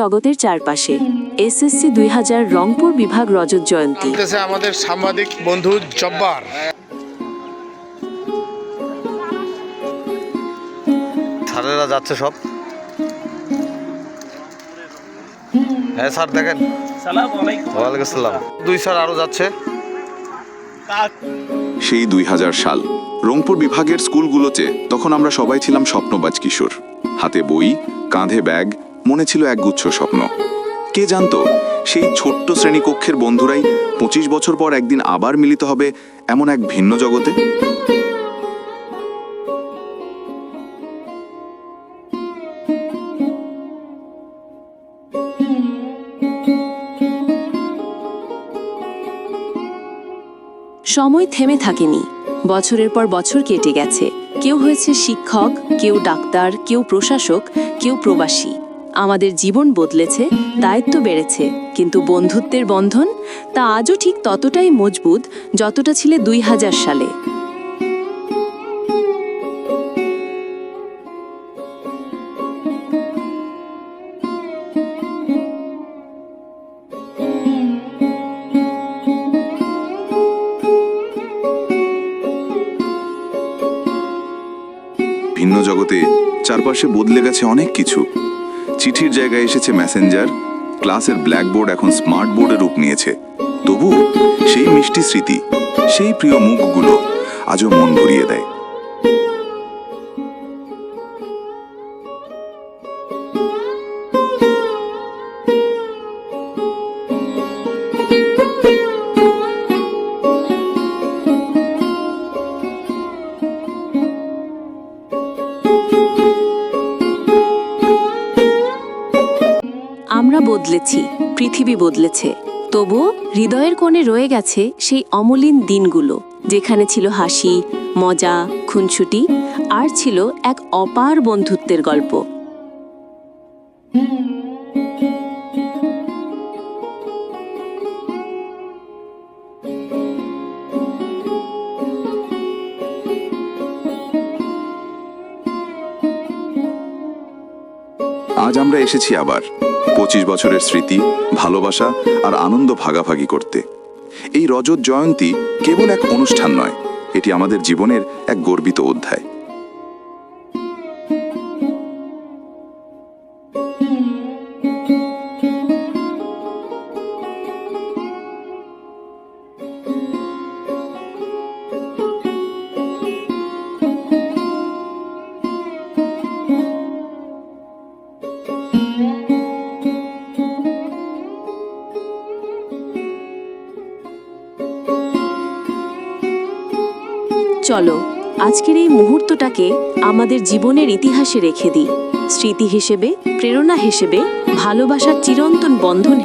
জগতের চারপাশে। এসএসসি দুই হাজার রংপুর বিভাগ রজত জয়ন্তী। আমাদের সাংবাদিক বন্ধু জব্বার। স্যারেরা যাচ্ছে সব। হ্যাঁ স্যার দেখেন। ওয়ালাইকুম আসসালাম দুই স্যার আরও যাচ্ছে। সেই দুই হাজার সাল রংপুর বিভাগের স্কুলগুলোতে তখন আমরা সবাই ছিলাম স্বপ্নবাজ কিশোর। হাতে বই কাঁধে ব্যাগ মনে ছিল একগুচ্ছ স্বপ্ন। কে জানতো, সেই ছোট্ট শ্রেণীকক্ষের বন্ধুরাই পঁচিশ বছর পর একদিন আবার মিলিত হবে এমন এক ভিন্ন জগতে? সময় থেমে থাকেনি। বছরের পর বছর কেটে গেছে। কেউ হয়েছে শিক্ষক, কেউ ডাক্তার, কেউ প্রশাসক, কেউ প্রবাসী। আমাদের জীবন বদলেছে, দায়িত্ব বেড়েছে, কিন্তু বন্ধুত্বের বন্ধন তা আজও ঠিক ততটাই মজবুত যতটা ছিলে দুই সালে। ভিন্ন জগতে চারপাশে বদলে গেছে অনেক কিছু। চিঠির জায়গায় এসেছে মেসেঞ্জার। ক্লাসের ব্ল্যাকবোর্ড এখন স্মার্ট বোর্ডে রূপ নিয়েছে। তবু সেই মিষ্টি স্মৃতি, সেই প্রিয় মুখগুলো আজও মন ভরিয়ে দেয়। বদলেছি, পৃথিবী বদলেছে। তবুও হৃদয়ের কোণে রয়ে গেছে সেই অমলিন দিনগুলো, যেখানে ছিল হাসি, মজা খুনছুটি আর ছিল এক অপার বন্ধুত্বের গল্প। আজ আমরা এসেছি আবার। পঁচিশ বছরের স্মৃতি, ভালোবাসা আর আনন্দ ভাগাভাগি করতে। এই রজত জয়ন্তী কেবল এক অনুষ্ঠান নয়, এটি আমাদের জীবনের এক গর্বিত অধ্যায়। চলো, আজকের এই মুহূর্তটাকে আমাদের জীবনের ইতিহাসে রেখে দিই। স্মৃতি হিসেবে, প্রেরণা হিসেবে, ভালোবাসার চিরন্তন বন্ধন